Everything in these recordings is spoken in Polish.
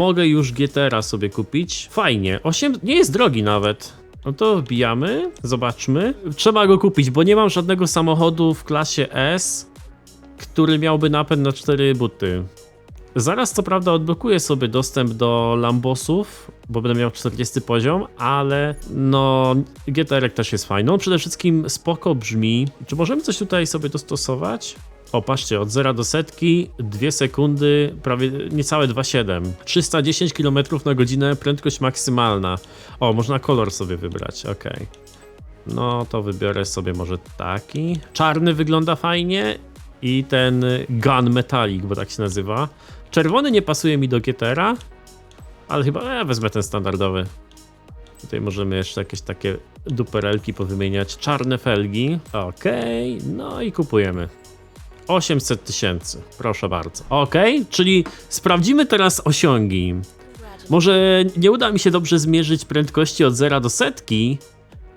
mogę już GTR-a sobie kupić. Fajnie, 8 nie jest drogi nawet. No to wbijamy, zobaczmy. Trzeba go kupić, bo nie mam żadnego samochodu w klasie S, który miałby napęd na 4 buty. Zaraz co prawda odblokuję sobie dostęp do Lambosów, bo będę miał 40 poziom, ale no GTR też jest fajny. On przede wszystkim spoko brzmi. Czy możemy coś tutaj sobie dostosować? O, patrzcie, od 0 do setki 2 sekundy, prawie niecałe 2,7. 310 km na godzinę, prędkość maksymalna. O, można kolor sobie wybrać, ok. No to wybiorę sobie może taki. Czarny wygląda fajnie i ten Gun Metallic, bo tak się nazywa. Czerwony nie pasuje mi do GTR-a, ale chyba ja wezmę ten standardowy. Tutaj możemy jeszcze jakieś takie duperelki powymieniać. Czarne felgi. Okej, no i kupujemy. 800 tysięcy, proszę bardzo. Okej, czyli sprawdzimy teraz osiągi. Może nie uda mi się dobrze zmierzyć prędkości od 0 do setki,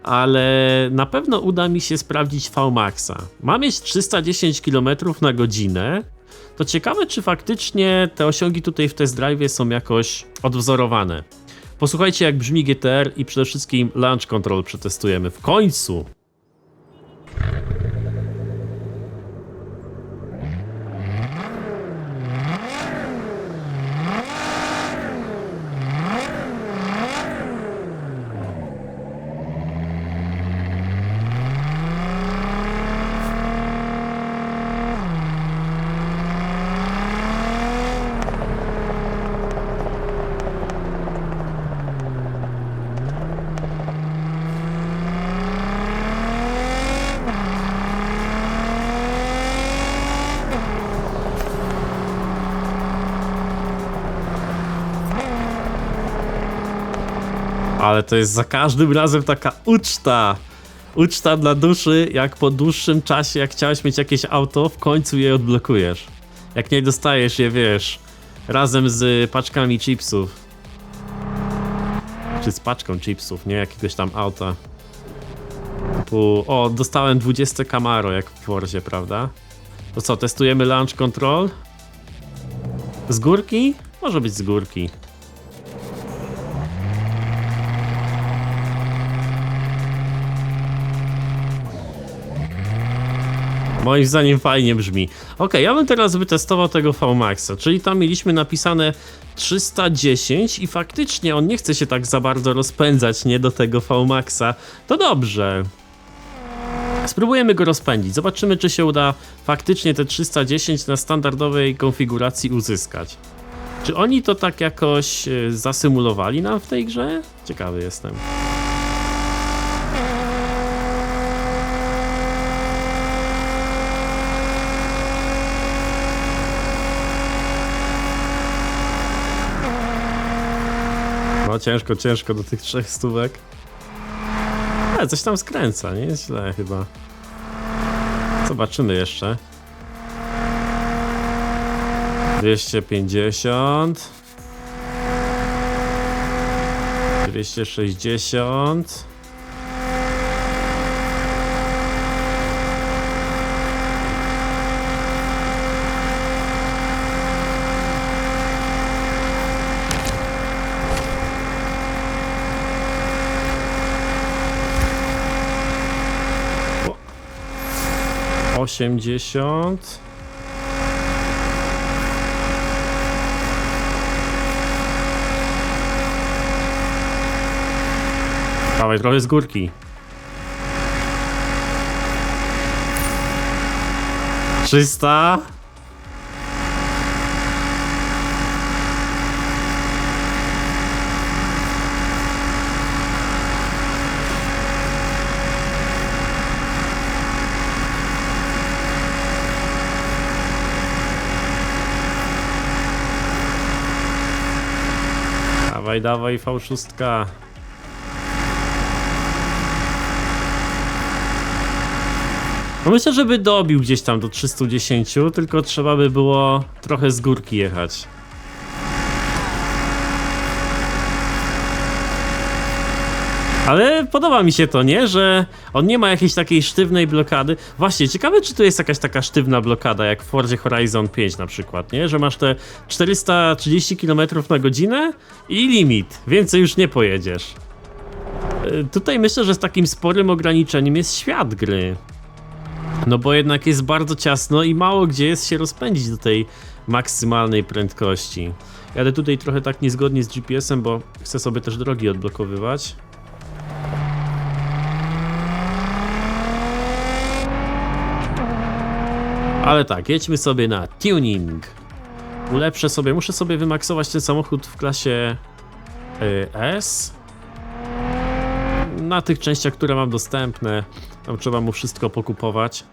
ale na pewno uda mi się sprawdzić Vmaxa. Mam mieć 310 km na godzinę. To ciekawe, czy faktycznie te osiągi tutaj w test drive są jakoś odwzorowane. Posłuchajcie, jak brzmi GTR i przede wszystkim Launch Control przetestujemy w końcu. Ale to jest za każdym razem taka uczta. Uczta dla duszy, jak po dłuższym czasie, jak chciałeś mieć jakieś auto, w końcu je odblokujesz. Jak nie dostajesz je, wiesz, razem z paczkami chipsów. Czy z paczką chipsów, nie jakiegoś tam auta. Typu, o, dostałem 20 Camaro, jak w Forzie, prawda? To co, testujemy launch control? Z górki? Może być z górki. Moim zdaniem fajnie brzmi. Ok, ja bym teraz wytestował tego VMAXa, czyli tam mieliśmy napisane 310 i faktycznie on nie chce się tak za bardzo rozpędzać, nie do tego VMAXa. To dobrze. Spróbujemy go rozpędzić. Zobaczymy, czy się uda faktycznie te 310 na standardowej konfiguracji uzyskać. Czy oni to tak jakoś e, zasymulowali nam w tej grze? Ciekawy jestem. No ciężko, ciężko do tych trzech stówek. Ale coś tam skręca, nie jest źle chyba. Zobaczymy jeszcze. 250 260 osiemdziesiąt. Dawaj, trochę z górki. Trzysta. Dawaj, dawaj, V6. No myślę, żeby dobił gdzieś tam do 310, tylko trzeba by było trochę z górki jechać. Ale podoba mi się to, nie? Że on nie ma jakiejś takiej sztywnej blokady. Właśnie, ciekawe, czy tu jest jakaś taka sztywna blokada, jak w Forzie Horizon 5 na przykład, nie? Że masz te 430 km na godzinę i limit. Więcej już nie pojedziesz. Y, Tutaj myślę, że z takim sporym ograniczeniem jest świat gry. No bo jednak jest bardzo ciasno i mało gdzie jest się rozpędzić do tej maksymalnej prędkości. Jadę tutaj trochę tak niezgodnie z GPS-em, bo chcę sobie też drogi odblokowywać. Ale tak, jedźmy sobie na tuning. Ulepszę sobie, muszę sobie wymaksować ten samochód w klasie y, S. Na tych częściach, które mam dostępne, tam trzeba mu wszystko pokupować,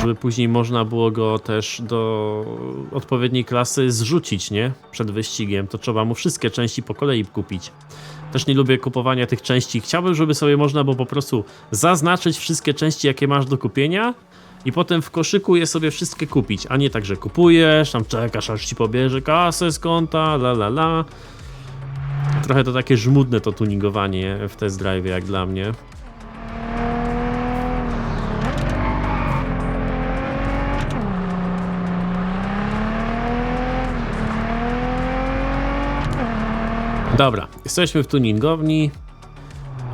żeby później można było go też do odpowiedniej klasy zrzucić, nie? Przed wyścigiem, to trzeba mu wszystkie części po kolei kupić. Też nie lubię kupowania tych części. Chciałbym, żeby sobie można było po prostu zaznaczyć wszystkie części, jakie masz do kupienia i potem w koszyku je sobie wszystkie kupić, a nie tak, że kupujesz, tam czekasz aż ci pobierze kasę z konta, la la la. Trochę to takie żmudne to tuningowanie w test drive jak dla mnie. Dobra, jesteśmy w tuningowni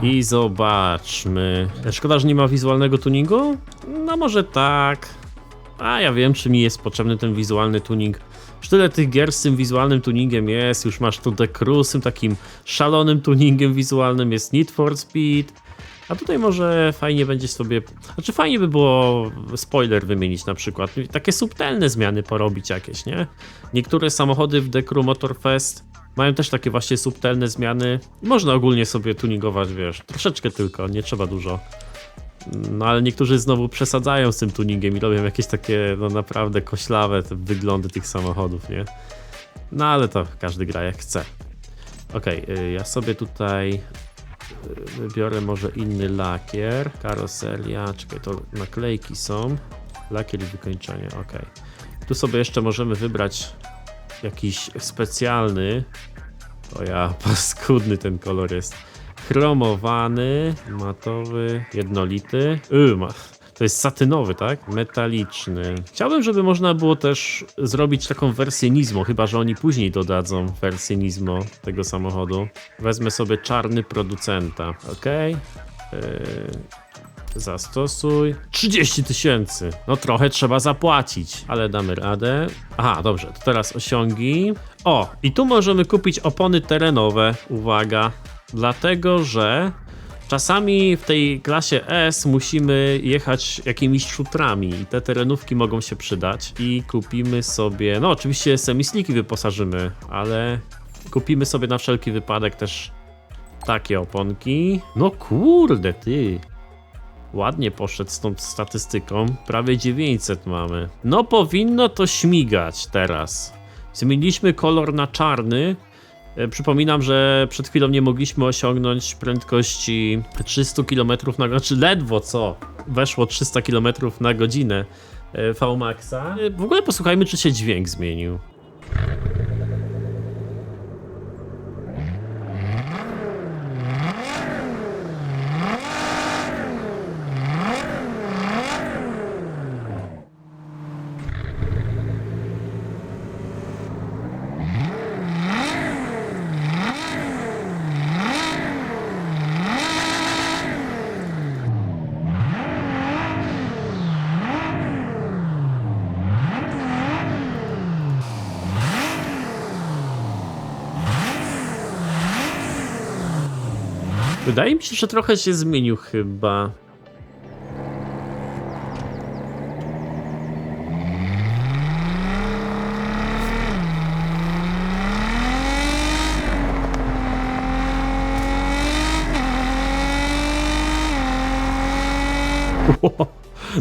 i zobaczmy. Szkoda, że nie ma wizualnego tuningu? No może tak. A ja wiem, czy mi jest potrzebny ten wizualny tuning. Już tyle tych gier z tym wizualnym tuningiem jest. Już masz tu The takim szalonym tuningiem wizualnym. Jest Need for Speed. A tutaj może fajnie będzie sobie. Znaczy, fajnie by było spoiler wymienić na przykład. Takie subtelne zmiany porobić jakieś, nie? Niektóre samochody w Crew Motorfest mają też takie właśnie subtelne zmiany. Można ogólnie sobie tuningować, wiesz, troszeczkę tylko, nie trzeba dużo. No ale niektórzy znowu przesadzają z tym tuningiem i robią jakieś takie, no naprawdę koślawe te wyglądy tych samochodów, nie? No ale to każdy gra jak chce. Okej, y, ja sobie tutaj wybiorę może inny lakier. Karoseria, czekaj, to naklejki są. Lakier i wykończenie, okej. Tu sobie jeszcze możemy wybrać jakiś specjalny. O ja, paskudny ten kolor jest. Chromowany, matowy, jednolity. Yy, ma. To jest satynowy, tak? Metaliczny. Chciałbym, żeby można było też zrobić taką wersję Nismo, chyba że oni później dodadzą wersję Nismo tego samochodu. Wezmę sobie czarny producenta, ok? Yy, zastosuj. 30 tysięcy. No trochę trzeba zapłacić, ale damy radę. Aha, dobrze, to teraz osiągi. O, i tu możemy kupić opony terenowe. Uwaga, dlatego że czasami w tej klasie S musimy jechać jakimiś szutrami i te terenówki mogą się przydać. I kupimy sobie, no oczywiście semisliki wyposażymy, ale kupimy sobie na wszelki wypadek też takie oponki. No kurde, ty. Ładnie poszedł z tą statystyką. Prawie 900 mamy. No powinno to śmigać teraz. Zmieniliśmy kolor na czarny. E, Przypominam, że przed chwilą nie mogliśmy osiągnąć prędkości 300 km na godzinę, znaczy ledwo co, weszło 300 km na godzinę e, VMAXa. E, W ogóle posłuchajmy, czy się dźwięk zmienił. Wydaje mi się, że trochę się zmienił chyba.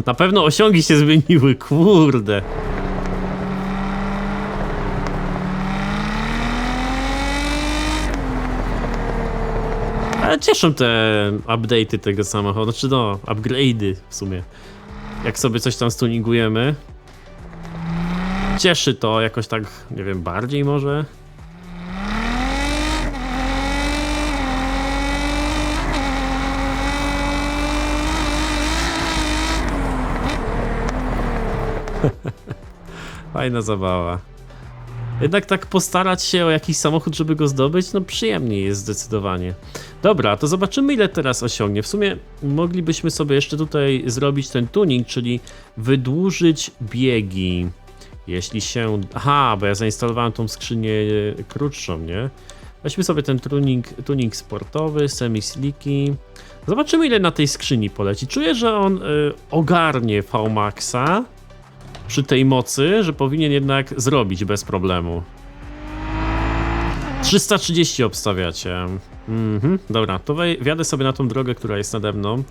Na pewno osiągi się zmieniły, kurde. muszą te update'y tego samochodu, znaczy no, upgrade'y w sumie. Jak sobie coś tam stuningujemy. Cieszy to jakoś tak, nie wiem, bardziej może? Fajna zabawa. Jednak tak postarać się o jakiś samochód, żeby go zdobyć, no przyjemniej jest zdecydowanie. Dobra, to zobaczymy ile teraz osiągnie. W sumie moglibyśmy sobie jeszcze tutaj zrobić ten tuning, czyli wydłużyć biegi. Jeśli się... Aha, bo ja zainstalowałem tą skrzynię e, krótszą, nie? Weźmy sobie ten tuning, tuning sportowy, semi-slicky. Zobaczymy ile na tej skrzyni poleci. Czuję, że on y, ogarnie VMAXa przy tej mocy, że powinien jednak zrobić bez problemu. 330 obstawiacie. Mhm, dobra, to wjadę sobie na tą drogę, która jest nade mną.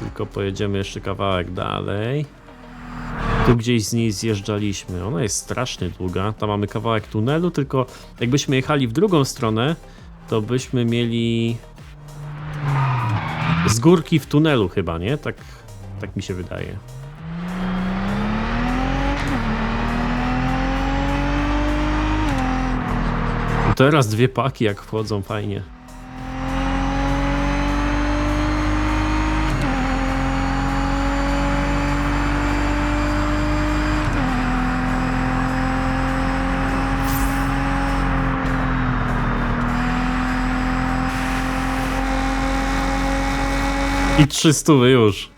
Tylko pojedziemy jeszcze kawałek dalej. Tu gdzieś z niej zjeżdżaliśmy. Ona jest strasznie długa. Tam mamy kawałek tunelu, tylko jakbyśmy jechali w drugą stronę, to byśmy mieli z górki w tunelu chyba, nie? Tak, tak mi się wydaje. Teraz dwie paki jak wchodzą, fajnie. I 300 już.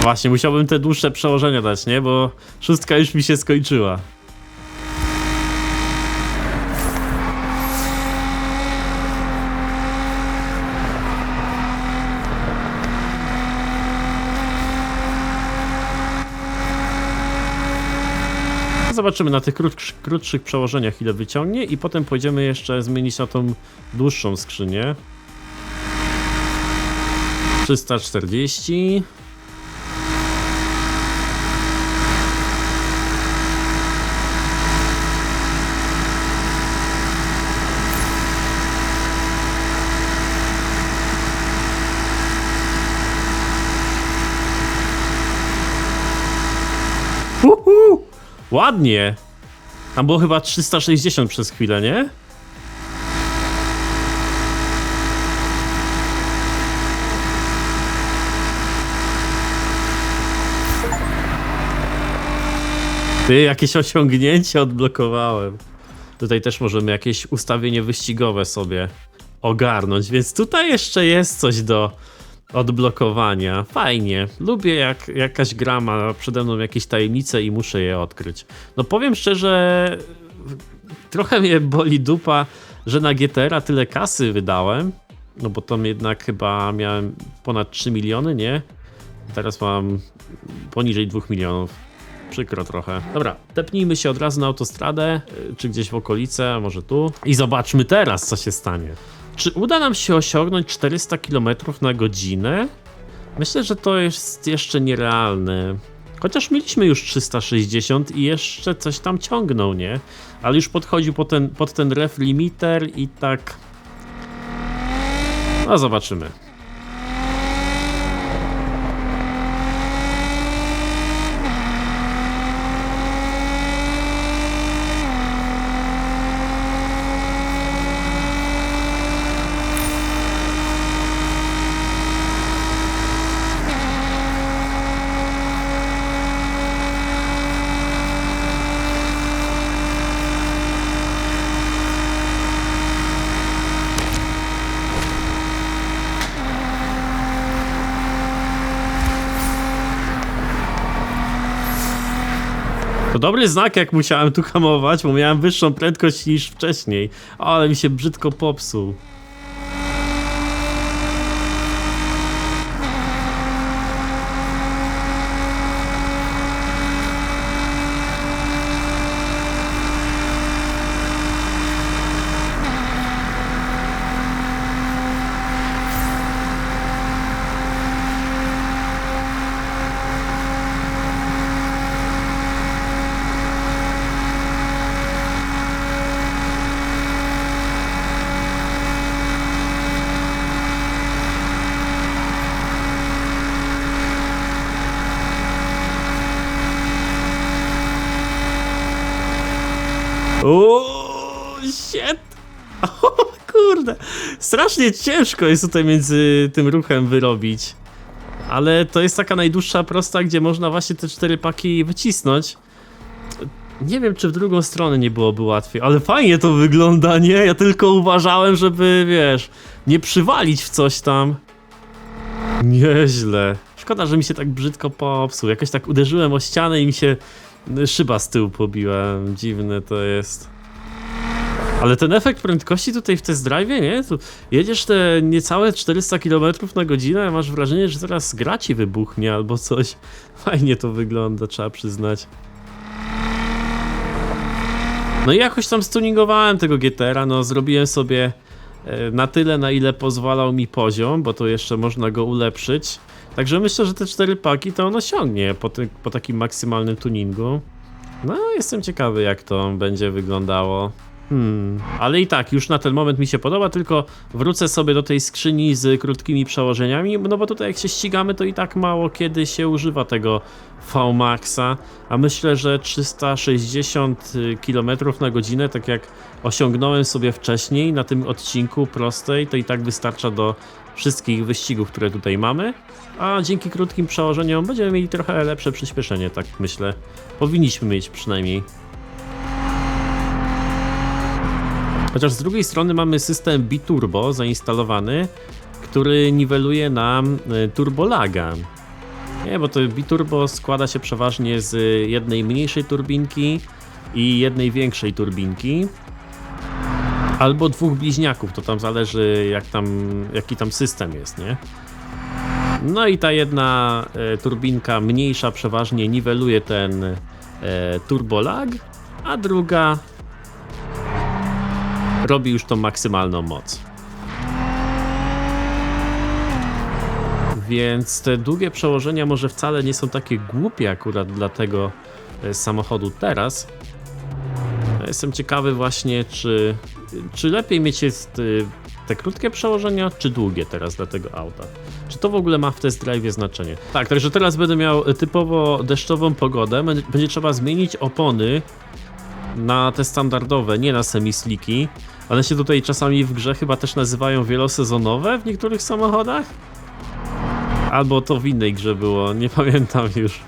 Właśnie, musiałbym te dłuższe przełożenia dać, nie? Bo szóstka już mi się skończyła. Zobaczymy na tych krótsz, krótszych przełożeniach ile wyciągnie i potem pójdziemy jeszcze zmienić na tą dłuższą skrzynię. 340. Ładnie! Tam było chyba 360 przez chwilę, nie? Ty, jakieś osiągnięcie odblokowałem. Tutaj też możemy jakieś ustawienie wyścigowe sobie ogarnąć, więc tutaj jeszcze jest coś do odblokowania. Fajnie. Lubię jak jakaś gra ma przede mną jakieś tajemnice i muszę je odkryć. No powiem szczerze, trochę mnie boli dupa, że na GTR-a tyle kasy wydałem. No bo tam jednak chyba miałem ponad 3 miliony, nie? Teraz mam poniżej 2 milionów. Przykro trochę. Dobra, tepnijmy się od razu na autostradę, y, czy gdzieś w okolice, a może tu. I zobaczmy teraz, co się stanie. Czy uda nam się osiągnąć 400 km na godzinę? Myślę, że to jest jeszcze nierealne. Chociaż mieliśmy już 360 i jeszcze coś tam ciągnął, nie? Ale już podchodził pod ten, pod ten ref limiter i tak... No zobaczymy. To dobry znak, jak musiałem tu hamować, bo miałem wyższą prędkość niż wcześniej. Ale mi się brzydko popsuł. O, shit! O, kurde. Strasznie ciężko jest tutaj między tym ruchem wyrobić. Ale to jest taka najdłuższa prosta, gdzie można właśnie te cztery paki wycisnąć. Nie wiem, czy w drugą stronę nie byłoby łatwiej, ale fajnie to wygląda, nie? Ja tylko uważałem, żeby, wiesz, nie przywalić w coś tam. Nieźle. Szkoda, że mi się tak brzydko popsuł. Jakoś tak uderzyłem o ścianę i mi się szyba z tyłu pobiła. Dziwne to jest. Ale ten efekt prędkości tutaj w test drive, nie? Tu jedziesz te niecałe 400 km na godzinę, a masz wrażenie, że zaraz gra ci wybuchnie albo coś. Fajnie to wygląda, trzeba przyznać. No i jakoś tam stuningowałem tego GTR-a, no zrobiłem sobie e, na tyle, na ile pozwalał mi poziom, bo to jeszcze można go ulepszyć. Także myślę, że te cztery paki to on osiągnie po, ty, po takim maksymalnym tuningu. No, jestem ciekawy jak to będzie wyglądało. Hmm, ale i tak, już na ten moment mi się podoba, tylko wrócę sobie do tej skrzyni z krótkimi przełożeniami, no bo tutaj jak się ścigamy, to i tak mało kiedy się używa tego VMAXa, a myślę, że 360 km na godzinę, tak jak osiągnąłem sobie wcześniej na tym odcinku prostej, to i tak wystarcza do wszystkich wyścigów, które tutaj mamy, a dzięki krótkim przełożeniom będziemy mieli trochę lepsze przyspieszenie, tak myślę. Powinniśmy mieć przynajmniej. Chociaż z drugiej strony mamy system Biturbo zainstalowany, który niweluje nam y, turbolaga. Nie, bo to Biturbo składa się przeważnie z jednej mniejszej turbinki i jednej większej turbinki. Albo dwóch bliźniaków, to tam zależy jak tam, jaki tam system jest, nie? No i ta jedna e, turbinka mniejsza przeważnie niweluje ten e, turbolag, a druga robi już tą maksymalną moc. Więc te długie przełożenia może wcale nie są takie głupie akurat dla tego e, samochodu teraz. Jestem ciekawy właśnie, czy, czy lepiej mieć jest te krótkie przełożenia, czy długie teraz dla tego auta. Czy to w ogóle ma w test drive znaczenie? Tak, także teraz będę miał typowo deszczową pogodę. Będzie trzeba zmienić opony na te standardowe, nie na semisliki. One się tutaj czasami w grze chyba też nazywają wielosezonowe w niektórych samochodach? Albo to w innej grze było, nie pamiętam już.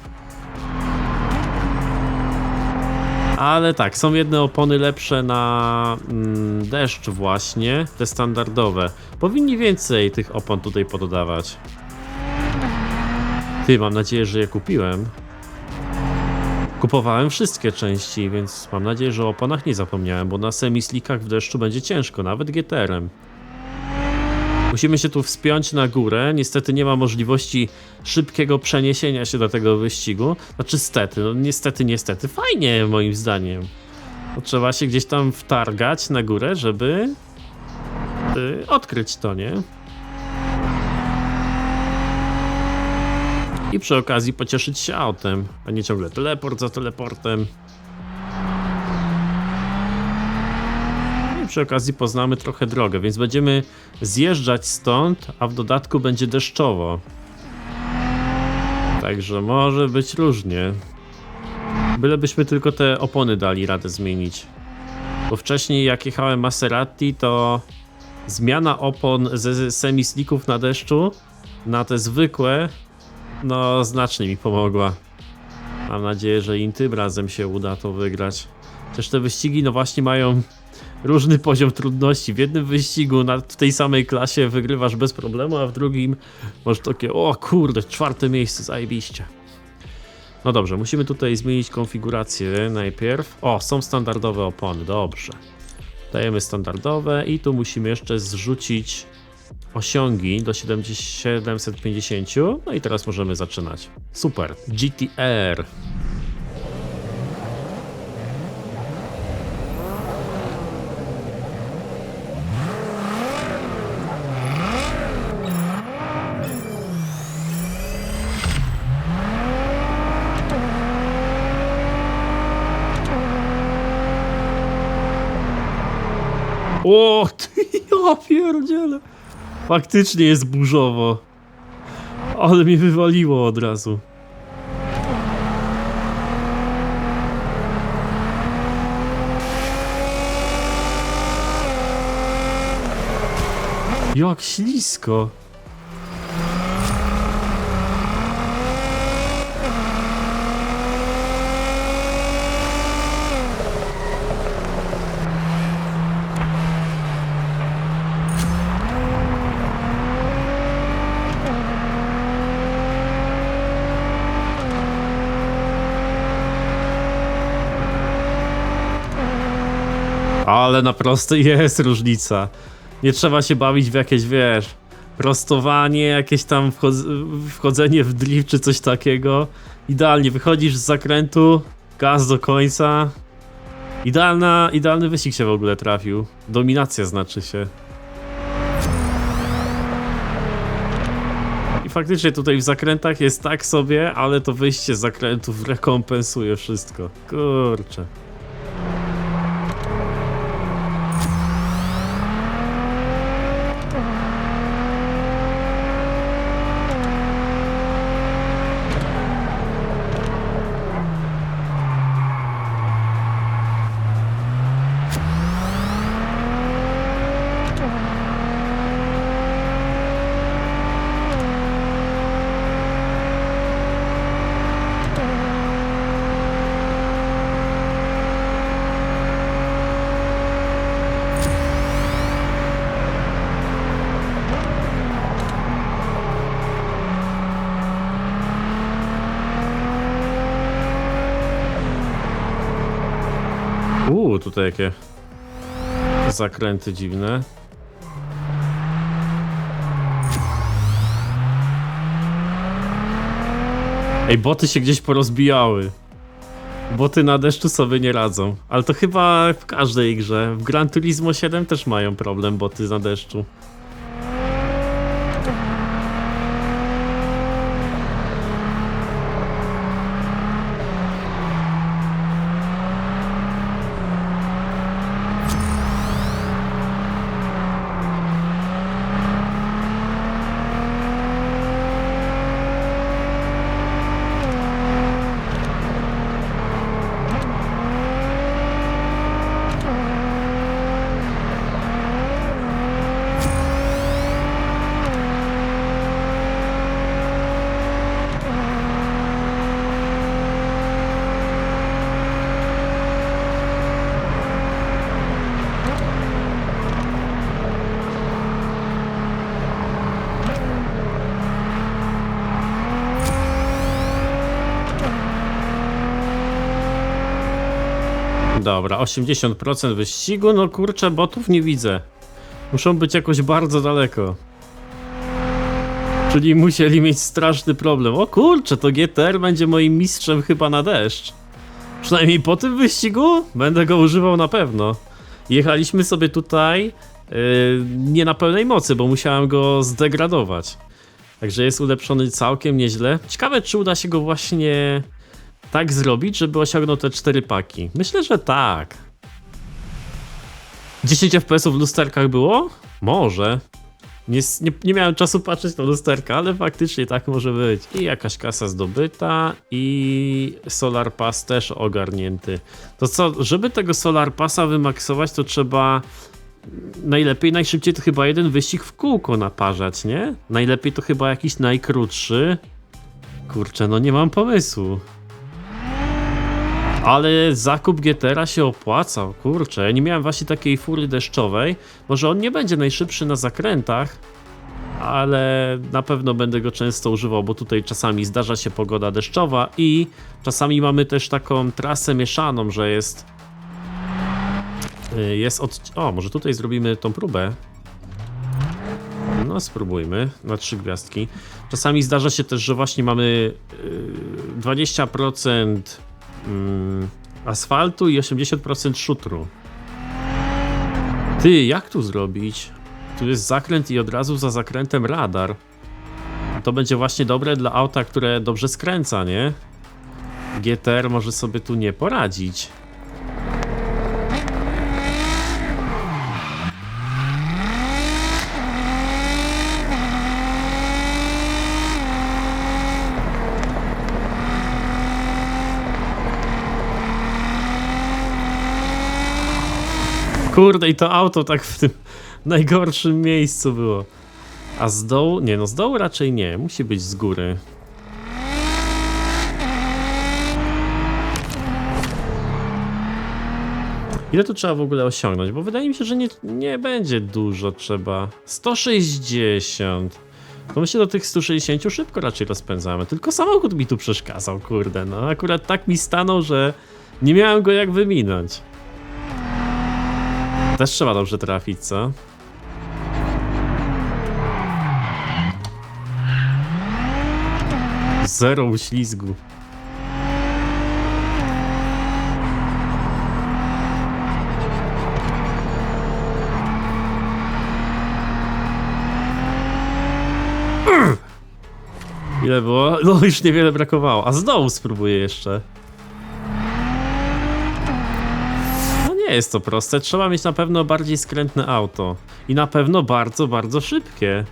Ale tak, są jedne opony lepsze na mm, deszcz właśnie, te standardowe. Powinni więcej tych opon tutaj pododawać. Ty, mam nadzieję, że je kupiłem. Kupowałem wszystkie części, więc mam nadzieję, że o oponach nie zapomniałem, bo na semislikach w deszczu będzie ciężko, nawet GTR-em. Musimy się tu wspiąć na górę. Niestety nie ma możliwości szybkiego przeniesienia się do tego wyścigu. Znaczy, stety, no niestety, niestety. Fajnie, moim zdaniem. No, trzeba się gdzieś tam wtargać na górę, żeby y, odkryć to, nie? I przy okazji pocieszyć się autem, a nie ciągle teleport za teleportem. I przy okazji poznamy trochę drogę, więc będziemy zjeżdżać stąd, a w dodatku będzie deszczowo. Także może być różnie. Bylebyśmy tylko te opony dali radę zmienić. Bo wcześniej jak jechałem Maserati, to zmiana opon ze semislików na deszczu na te zwykłe, no znacznie mi pomogła. Mam nadzieję, że im tym razem się uda to wygrać. Też te wyścigi, no właśnie mają różny poziom trudności. W jednym wyścigu na, w tej samej klasie wygrywasz bez problemu, a w drugim masz takie, o kurde, czwarte miejsce, zajebiście. No dobrze, musimy tutaj zmienić konfigurację najpierw. O, są standardowe opony, dobrze. Dajemy standardowe i tu musimy jeszcze zrzucić osiągi do 750. No i teraz możemy zaczynać. Super. GTR. O, ty, ja pierdzielę. Faktycznie jest burzowo. Ale mi wywaliło od razu. Jak ślisko. Ale na prostej jest różnica. Nie trzeba się bawić w jakieś, wiesz, prostowanie, jakieś tam wchodz- wchodzenie w drift czy coś takiego. Idealnie wychodzisz z zakrętu, gaz do końca. Idealna, idealny wyścig się w ogóle trafił. Dominacja znaczy się. I faktycznie tutaj w zakrętach jest tak sobie, ale to wyjście z zakrętów rekompensuje wszystko. Kurczę. Tutaj jakie zakręty dziwne. Ej, boty się gdzieś porozbijały. Boty na deszczu sobie nie radzą. Ale to chyba w każdej grze. W Gran Turismo 7 też mają problem boty na deszczu. Dobra, 80% wyścigu, no kurczę, botów nie widzę. Muszą być jakoś bardzo daleko. Czyli musieli mieć straszny problem. O kurczę, to GTR będzie moim mistrzem chyba na deszcz. Przynajmniej po tym wyścigu będę go używał na pewno. Jechaliśmy sobie tutaj yy, nie na pełnej mocy, bo musiałem go zdegradować. Także jest ulepszony całkiem nieźle. Ciekawe, czy uda się go właśnie tak zrobić, żeby osiągnął te cztery paki? Myślę, że tak. 10 FPS w lusterkach było? Może. Nie, nie, nie miałem czasu patrzeć na lusterka, ale faktycznie tak może być. I jakaś kasa zdobyta i Solar Pass też ogarnięty. To co, żeby tego Solar Passa wymaksować, to trzeba najlepiej, najszybciej to chyba jeden wyścig w kółko naparzać, nie? Najlepiej to chyba jakiś najkrótszy. Kurczę, no nie mam pomysłu. Ale zakup GTR się opłacał, kurczę. Ja nie miałem właśnie takiej fury deszczowej. Może on nie będzie najszybszy na zakrętach, ale na pewno będę go często używał, bo tutaj czasami zdarza się pogoda deszczowa i czasami mamy też taką trasę mieszaną, że jest. y, Jest od. O, może tutaj zrobimy tą próbę. No, spróbujmy na trzy gwiazdki. Czasami zdarza się też, że właśnie mamy y, 20% mm, asfaltu i 80% szutru. Ty, jak tu zrobić? Tu jest zakręt i od razu za zakrętem radar. To będzie właśnie dobre dla auta, które dobrze skręca, nie? GTR może sobie tu nie poradzić. Kurde, i to auto tak w tym najgorszym miejscu było. A z dołu? Nie, no z dołu raczej nie. Musi być z góry. Ile tu trzeba w ogóle osiągnąć? Bo wydaje mi się, że nie, nie będzie dużo trzeba. 160. To my się do tych 160 szybko raczej rozpędzamy. Tylko samochód mi tu przeszkadzał, kurde. No akurat tak mi stanął, że nie miałem go jak wyminąć. Też trzeba dobrze trafić, co? Zero uślizgu. Ile było? No już niewiele brakowało. A z dołu spróbuję jeszcze. Nie jest to proste. Trzeba mieć na pewno bardziej skrętne auto. I na pewno bardzo, bardzo szybkie.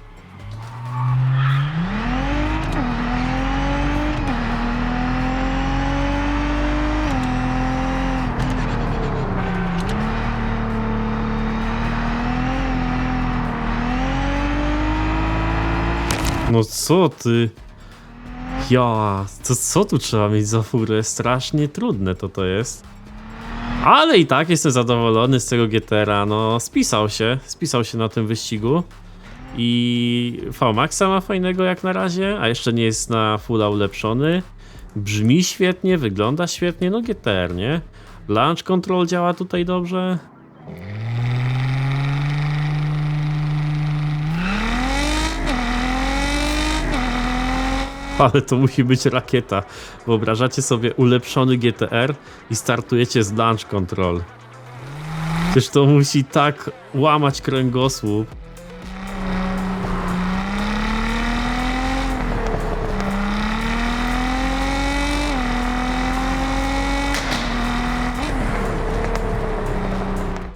No co ty? Ja, to co tu trzeba mieć za furę? Strasznie trudne to to jest. Ale i tak jestem zadowolony z tego GTR-a, no spisał się, spisał się na tym wyścigu. I VMAXa ma fajnego jak na razie, a jeszcze nie jest na fulla ulepszony. Brzmi świetnie, wygląda świetnie, no GTR, nie? Launch control działa tutaj dobrze. Ale to musi być rakieta. Wyobrażacie sobie ulepszony GTR i startujecie z launch control. Przecież to musi tak łamać kręgosłup.